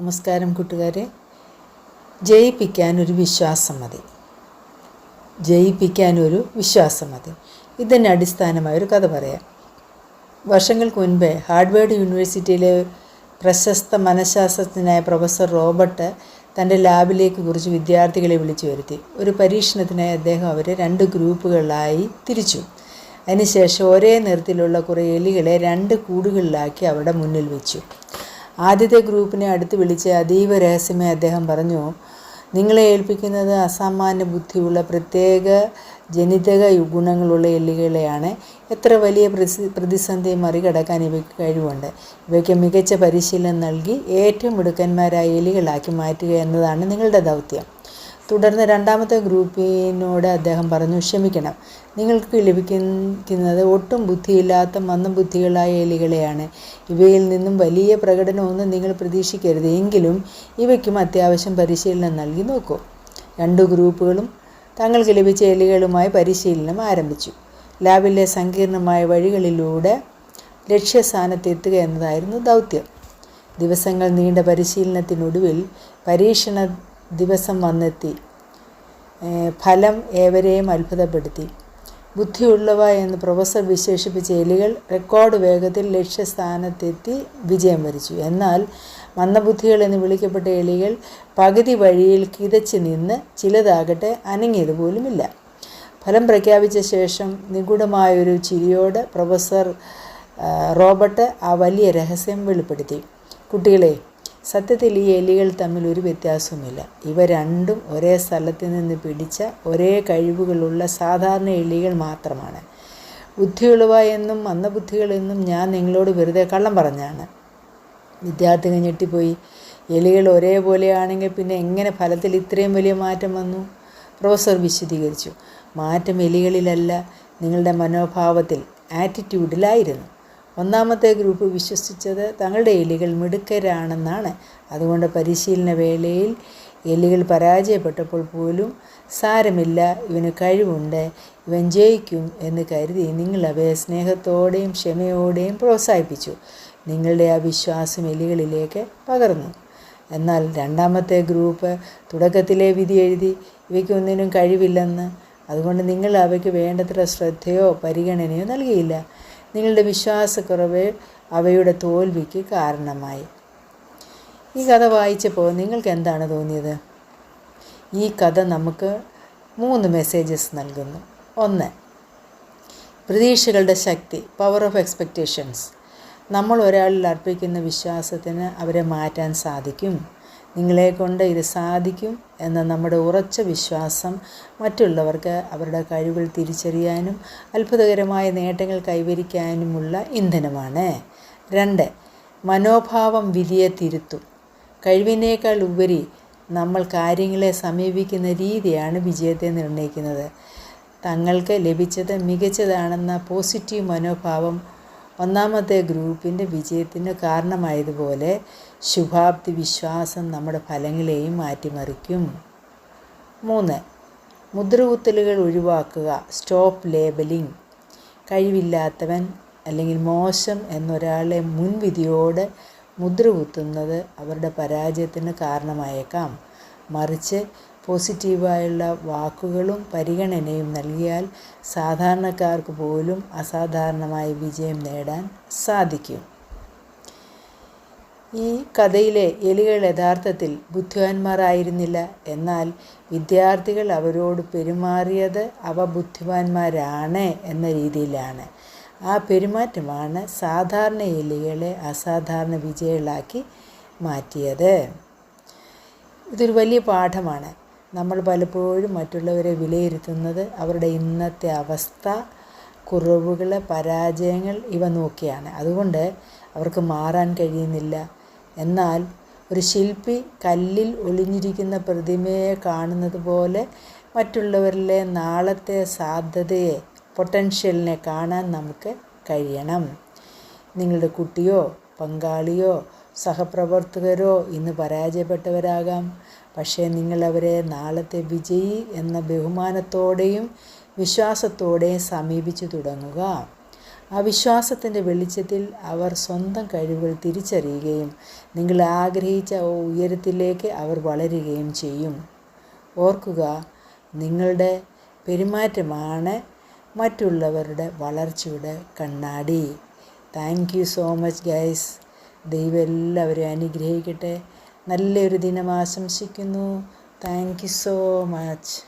നമസ്കാരം കൂട്ടുകാരെ. ജയിപ്പിക്കാൻ ഒരു വിശ്വാസം മതി. ജയിപ്പിക്കാൻ ഒരു വിശ്വാസം മതി. ഇതിന് അടിസ്ഥാനമായ ഒരു കഥ പറയാം. വർഷങ്ങൾക്ക് മുൻപേ ഹാർഡ്വേർഡ് യൂണിവേഴ്സിറ്റിയിലെ പ്രശസ്ത മനഃശാസ്ത്രജ്ഞനായ പ്രൊഫസർ റോബർട്ട് തന്റെ ലാബിലേക്ക് കുറിച്ച് വിദ്യാർത്ഥികളെ വിളിച്ചു വരുത്തി. ഒരു പരീക്ഷണത്തിനായി അദ്ദേഹം അവരെ രണ്ട് ഗ്രൂപ്പുകളായി തിരിച്ചു. അതിനുശേഷം ഒരേ നിറത്തിലുള്ള കുറേ എലികളെ രണ്ട് കൂടുകളിലാക്കി അവിടെ മുന്നിൽ വെച്ചു. ആദ്യത്തെ ഗ്രൂപ്പിനെ അടുത്ത് വിളിച്ച് അതീവ രഹസ്യമായി അദ്ദേഹം പറഞ്ഞു നിങ്ങളെ ഏൽപ്പിക്കുന്നത് അസാമാന്യ ബുദ്ധിയുള്ള പ്രത്യേക ജനിതക ഗുണങ്ങളുള്ള എല്ലുകളെയാണ്. എത്ര വലിയ പ്രതി പ്രതിസന്ധി മറികടക്കാൻ ഇവയ്ക്ക് കഴിവുണ്ട്. ഇവയ്ക്ക് മികച്ച പരിശീലനം നൽകി ഏറ്റവും മിടുക്കന്മാരായ എലികളാക്കി മാറ്റുക എന്നതാണ് നിങ്ങളുടെ ദൗത്യം. തുടർന്ന് രണ്ടാമത്തെ ഗ്രൂപ്പിനോട് അദ്ദേഹം പറഞ്ഞു ക്ഷമിക്കണം. നിങ്ങൾക്ക് ലഭിക്കുന്നത് ഒട്ടും ബുദ്ധിയില്ലാത്ത മന്ദബുദ്ധികളായ എലികളെയാണ്. ഇവയിൽ നിന്നും വലിയ പ്രകടനമൊന്നും നിങ്ങൾ പ്രതീക്ഷിക്കരുത്. എങ്കിലും ഇവയ്ക്കും അത്യാവശ്യം പരിശീലനം നൽകി നോക്കൂ. രണ്ടു ഗ്രൂപ്പുകളും തങ്ങൾക്ക് ലഭിച്ച എലികളുമായി പരിശീലനം ആരംഭിച്ചു. ലാബിലെ സങ്കീർണമായ വഴികളിലൂടെ ലക്ഷ്യസ്ഥാനത്തെത്തുക എന്നതായിരുന്നു ദൗത്യം. ദിവസങ്ങൾ നീണ്ട പരിശീലനത്തിനൊടുവിൽ പരീക്ഷണ ദിവസം വന്നെത്തി. ഫലം ഏവരെയും അത്ഭുതപ്പെടുത്തി. ബുദ്ധിയുള്ളവ എന്ന് പ്രൊഫസർ വിശേഷിപ്പിച്ച എലികൾ റെക്കോർഡ് വേഗത്തിൽ ലക്ഷ്യസ്ഥാനത്തെത്തി വിജയം വരിച്ചു. എന്നാൽ മന്ദബുദ്ധികൾ എന്ന് വിളിക്കപ്പെട്ട എലികൾ പകുതി വഴിയിൽ കിതച്ച് നിന്ന് ചിലതാകട്ടെ അനങ്ങിയത് പോലുമില്ല. ഫലം പ്രഖ്യാപിച്ച ശേഷം നിഗൂഢമായൊരു ചിരിയോട് പ്രൊഫസർ റോബർട്ട് ആ വലിയ രഹസ്യം വെളിപ്പെടുത്തി. കുട്ടികളെ സത്യത്തിൽ ഈ എലികൾ തമ്മിൽ ഒരു വ്യത്യാസവുമില്ല. ഇവ രണ്ടും ഒരേ സ്ഥലത്ത് നിന്ന് പിടിച്ച ഒരേ കഴിവുകളുള്ള സാധാരണ എലികൾ മാത്രമാണ്. ബുദ്ധിയുള്ളവ എന്നും മന്ദബുദ്ധികൾ എന്നും ഞാൻ നിങ്ങളോട് വെറുതെ കള്ളം പറഞ്ഞാണ്. വിദ്യാർത്ഥികൾ ഞെട്ടിപ്പോയി. എലികൾ ഒരേപോലെയാണെങ്കിൽ പിന്നെ എങ്ങനെ ഫലത്തിൽ ഇത്രയും വലിയ മാറ്റം വന്നു? പ്രൊഫസർ വിശദീകരിച്ചു. മാറ്റം എലികളിലല്ല നിങ്ങളുടെ മനോഭാവത്തിൽ ആറ്റിറ്റ്യൂഡിലായിരുന്നു ഒന്നാമത്തെ ഗ്രൂപ്പ് വിശ്വസിച്ചത് തങ്ങളുടെ എലികൾ മിടുക്കരാണെന്നാണ്. അതുകൊണ്ട് പരിശീലന വേളയിൽ എലികൾ പരാജയപ്പെട്ടപ്പോൾ പോലും സാരമില്ല ഇവന് കഴിവുണ്ട് ഇവൻ ജയിക്കും എന്ന് കരുതി നിങ്ങൾ അവയെ സ്നേഹത്തോടെയും ക്ഷമയോടെയും പ്രോത്സാഹിപ്പിച്ചു. നിങ്ങളുടെ ആ വിശ്വാസം എലികളിലേക്ക് പകർന്നു. എന്നാൽ രണ്ടാമത്തെ ഗ്രൂപ്പ് തുടക്കത്തിലെ വിധി എഴുതി ഇവയ്ക്കൊന്നിനും കഴിവില്ലെന്ന്. അതുകൊണ്ട് നിങ്ങൾ അവയ്ക്ക് വേണ്ടത്ര ശ്രദ്ധയോ പരിഗണനയോ നൽകിയില്ല. നിങ്ങളുടെ വിശ്വാസക്കുറവ് അവയുടെ തോൽവിക്ക് കാരണമായി. ഈ കഥ വായിച്ചപ്പോൾ നിങ്ങൾക്ക് എന്താണ് തോന്നിയത്? ഈ കഥ നമുക്ക് മൂന്ന് മെസ്സേജസ് നൽകുന്നു. ഒന്ന് പ്രതീക്ഷകളുടെ ശക്തി പവർ ഓഫ് എക്സ്പെക്റ്റേഷൻസ് നമ്മൾ ഒരാളിൽ അർപ്പിക്കുന്ന വിശ്വാസത്തിന് അവരെ മാറ്റാൻ സാധിക്കും. നിങ്ങളെ കൊണ്ട് ഇത് സാധിക്കും എന്ന നമ്മുടെ ഉറച്ച വിശ്വാസം മറ്റുള്ളവർക്ക് അവരുടെ കഴിവുകൾ തിരിച്ചറിയാനും അത്ഭുതകരമായ നേട്ടങ്ങൾ കൈവരിക്കാനുമുള്ള ഇന്ധനമാണ്. രണ്ട് മനോഭാവം വിധിയെ തിരുത്തും. കഴിവിനേക്കാൾ ഉപരി നമ്മൾ കാര്യങ്ങളെ സമീപിക്കുന്ന രീതിയാണ് വിജയത്തെ നിർണയിക്കുന്നത്. തങ്ങൾക്ക് ലഭിച്ചത് മികച്ചതാണെന്ന പോസിറ്റീവ് മനോഭാവം ഒന്നാമത്തെ ഗ്രൂപ്പിന്റെ വിജയത്തിന് കാരണമായതുപോലെ ശുഭാപ്തി വിശ്വാസം നമ്മുടെ ഫലങ്ങളെയും മാറ്റിമറിക്കും. മൂന്ന് മുദ്രകുത്തലുകൾ ഒഴിവാക്കുക സ്റ്റോപ്പ് ലേബലിംഗ്. കഴിവില്ലാത്തവൻ അല്ലെങ്കിൽ മോശം എന്നൊരാളെ മുൻവിധിയോട് മുദ്രകുത്തുന്നത് അവരുടെ പരാജയത്തിന് കാരണമായേക്കാം. മറിച്ച് പോസിറ്റീവായുള്ള വാക്കുകളും പരിഗണനയും നൽകിയാൽ സാധാരണക്കാർക്ക് പോലും അസാധാരണമായ വിജയം നേടാൻ സാധിക്കും. ഈ കഥയിലെ എലികൾ യഥാർത്ഥത്തിൽ ബുദ്ധിമാന്മാരായിരുന്നില്ല. എന്നാൽ വിദ്യാർത്ഥികൾ അവരോട് പെരുമാറിയത് അവ ബുദ്ധിമാന്മാരാണ് എന്ന രീതിയിലാണ്. ആ പെരുമാറ്റമാണ് സാധാരണ എലികളെ അസാധാരണ വിജയികളാക്കി മാറ്റിയത്. ഇതൊരു വലിയ പാഠമാണ്. നമ്മൾ പലപ്പോഴും മറ്റുള്ളവരെ വിലയിരുത്തുന്നത് അവരുടെ ഇന്നത്തെ അവസ്ഥ കുറവുകൾ പരാജയങ്ങൾ ഇവ നോക്കിയാണ്. അതുകൊണ്ട് അവർക്ക് മാറാൻ കഴിയുന്നില്ല. എന്നാൽ ഒരു ശില്പി കല്ലിൽ ഒളിഞ്ഞിരിക്കുന്ന പ്രതിമയെ കാണുന്നത് പോലെ മറ്റുള്ളവരിലെ നാളത്തെ സാധ്യതയെ പൊട്ടൻഷ്യലിനെ കാണാൻ നമുക്ക് കഴിയണം. നിങ്ങളുടെ കുട്ടിയോ പങ്കാളിയോ സഹപ്രവർത്തകരോ ഇന്ന് പരാജയപ്പെട്ടവരാകാം. പക്ഷേ നിങ്ങളവരെ നാളത്തെ വിജയി എന്ന ബഹുമാനത്തോടെയും വിശ്വാസത്തോടെയും സമീപിച്ചു തുടങ്ങുക. ആ വിശ്വാസത്തിന്റെ വെളിച്ചത്തിൽ അവർ സ്വന്തം കഴിവുകൾ തിരിച്ചറിയുകയും നിങ്ങൾ ആഗ്രഹിച്ച ഉയരത്തിലേക്ക് അവർ വളരുകയും ചെയ്യും. ഓർക്കുക നിങ്ങളുടെ പെരുമാറ്റമാണ് മറ്റുള്ളവരുടെ വളർച്ചയുടെ കണ്ണാടി. Thank you so much guys. ദൈവം എല്ലാവരെയും അനുഗ്രഹിക്കട്ടെ. നല്ലൊരു ദിനം ആശംസിക്കുന്നു. Thank you so much